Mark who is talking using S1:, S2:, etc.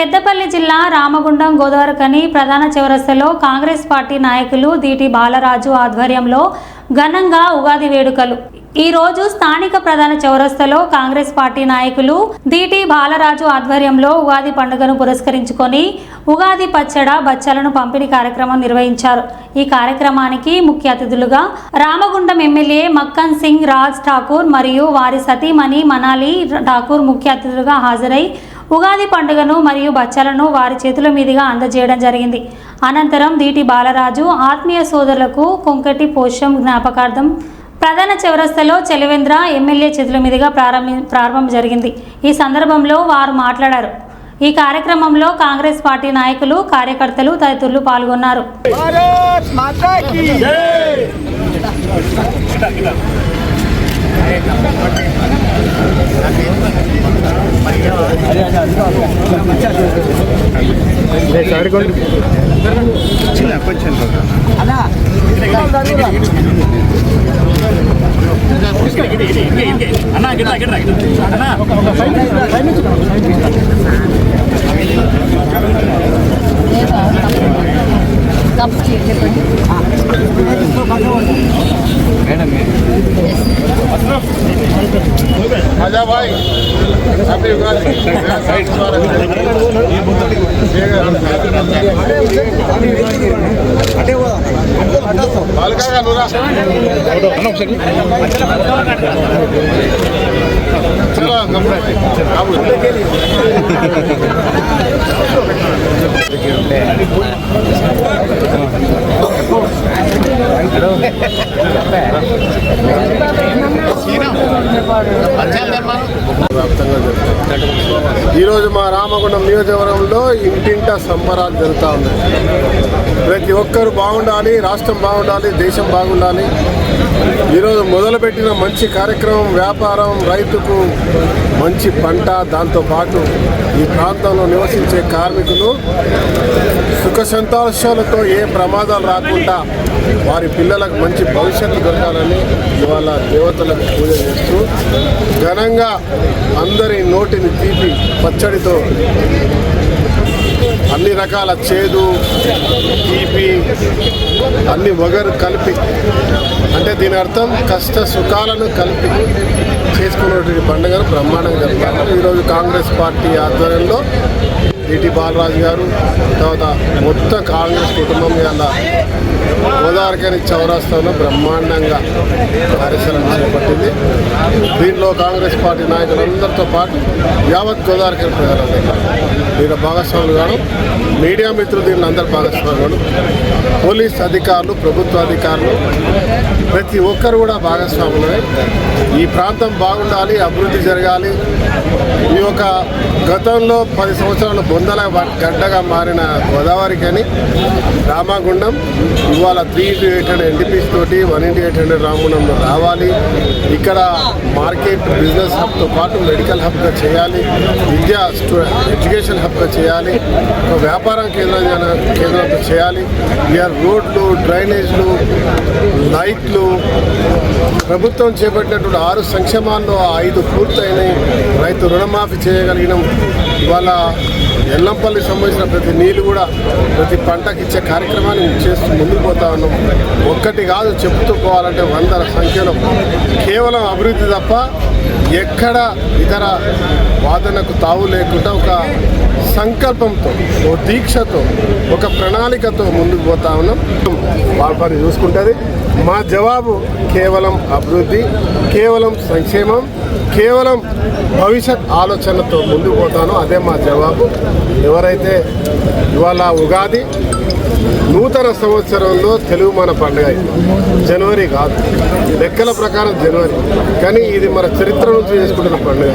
S1: పెద్దపల్లి జిల్లా రామగుండం గోదావరికని ప్రధాన చౌరస్తలో కాంగ్రెస్ పార్టీ నాయకులు దీటి బాలరాజు ఆధ్వర్యంలో ఘనంగా ఉగాది వేడుకలు. ఈ రోజు స్థానిక ప్రధాన చౌరస్తలో కాంగ్రెస్ పార్టీ నాయకులు దీటి బాలరాజు ఆధ్వర్యంలో ఉగాది పండుగను పురస్కరించుకొని ఉగాది పచ్చడ బచ్చలను పంపిణీ కార్యక్రమం నిర్వహించారు. ఈ కార్యక్రమానికి ముఖ్య అతిథులుగా రామగుండం ఎమ్మెల్యే మక్కన్ సింగ్ రాజ్ ఠాకూర్ మరియు వారి సతీమణి మనాలి ఠాకూర్ ముఖ్య అతిథులుగా హాజరై ఉగాది పండుగను మరియు బచ్చలను వారి చేతుల మీదుగా అందజేయడం జరిగింది. అనంతరం దీటి బాలరాజు ఆత్మీయ సోదరులకు కొంకటి పోషం జ్ఞాపకార్థం ప్రధాన చివరస్థలో చెలివేంద్ర ఎమ్మెల్యే చేతుల మీదుగా ప్రారంభి ప్రారంభం జరిగింది. ఈ సందర్భంలో వారు మాట్లాడారు. ఈ కార్యక్రమంలో కాంగ్రెస్ పార్టీ నాయకులు కార్యకర్తలు తదితరులు పాల్గొన్నారు.
S2: చిన్న కొంచెం అన్నా గిట్రా గిట్రా అన్నా. అజాబాయ్ హ్యాపీ సైట్ ద్వారా ఈరోజు మా రామగుండం నియోజకవర్గంలో ఇంటింట సంబరాలు జరుగుతూ ఉన్నాయి. ప్రతి ఒక్కరు బాగుండాలి రాష్ట్రం బాగుండాలి దేశం బాగుండాలి. ఈరోజు మొదలుపెట్టిన మంచి కార్యక్రమం వ్యాపారం రైతుకు మంచి పంట దాంతోపాటు ఈ ప్రాంతంలో నివసించే కార్మికులు సుఖ సంతోషాలతో ఏ ప్రమాదాలు రాకుండా వారి పిల్లలకు మంచి భవిష్యత్తు దొరకాలని ఇవాళ దేవతలకు పూజ చేస్తూ ఘనంగా అందరి నోటిని తీపి పచ్చడితో అన్ని రకాల చేదు తీపి అన్ని వగరు కలిపి అంటే దీని అర్థం కష్ట సుఖాలను కలిపి చేసుకున్నటువంటి పండుగను బ్రహ్మాండంగా జరుపుతారు. ఈరోజు కాంగ్రెస్ పార్టీ ఆధ్వర్యంలో ఈటీ బాలరాజు గారు తర్వాత మొత్తం కాంగ్రెస్ కుటుంబం ఇవాళ గోదావరికని చౌరాస్తాలో బ్రహ్మాండంగా కార్యక్రమం చేపట్టింది. దీనిలో కాంగ్రెస్ పార్టీ నాయకులందరితో పాటు యావత్ గోదావరికని ప్రజలందరూ దీని భాగస్వాములు కాను మీడియా మిత్రులు దీనిలో అందరు భాగస్వాములు పోలీస్ అధికారులు ప్రభుత్వ అధికారులు ప్రతి ఒక్కరు కూడా భాగస్వాములే ఈ ప్రాంతం బాగుండాలి అభివృద్ధి జరగాలి. ఈ యొక్క గతంలో పది సంవత్సరాలు బొందల గడ్డగా మారిన గోదావరి కానీ రామగుండం ఇవాళ three into eight hundred NTPC తోటి one into eight hundred Ramagundam రావాలి. ఇక్కడ మార్కెట్ బిజినెస్ హబ్తో పాటు మెడికల్ హబ్గా చేయాలి. విద్యా స్టూ ఎడ్యుకేషన్ హబ్గా చేయాలి. ఒక వ్యాపారం కేంద్రం కేంద్రంతో చేయాలి. ఇయర్ రోడ్లు డ్రైనేజ్లు లైట్లు ప్రభుత్వం చేపట్టినటువంటి ఆరు సంక్షేమాల్లో ఐదు పూర్తయినాయి. రైతు రుణమాఫీ చేయగలిగినాం. ఇవాళ ఎల్లంపల్లికి సంబంధించిన ప్రతి నీళ్ళు కూడా ప్రతి పంటకి ఇచ్చే కార్యక్రమాన్ని చేస్తూ ముందుకు పోతా ఉన్నాం. ఒక్కటి కాదు చెప్తూ పోవాలంటే వందల సంఖ్యలో. కేవలం అభివృద్ధి తప్ప ఎక్కడ ఇతర వాదనకు తావు లేకుండా ఒక సంకల్పంతో ఓ దీక్షతో ఒక ప్రణాళికతో ముందుకు పోతా ఉన్నాం. వాళ్ళ చూసుకుంటుంది. మా జవాబు కేవలం అభివృద్ధి కేవలం సంక్షేమం కేవలం భవిష్యత్ ఆలోచనతో ముందుకు పోతానో అదే మా జవాబు. ఎవరైతే ఇవాళ ఉగాది నూతన సంవత్సరంలో తెలుగు మన పండుగ జనవరి కాదు. లెక్కల ప్రకారం జనవరి. కానీ ఇది మన చరిత్ర నుంచి చేసుకుంటున్న పండుగ.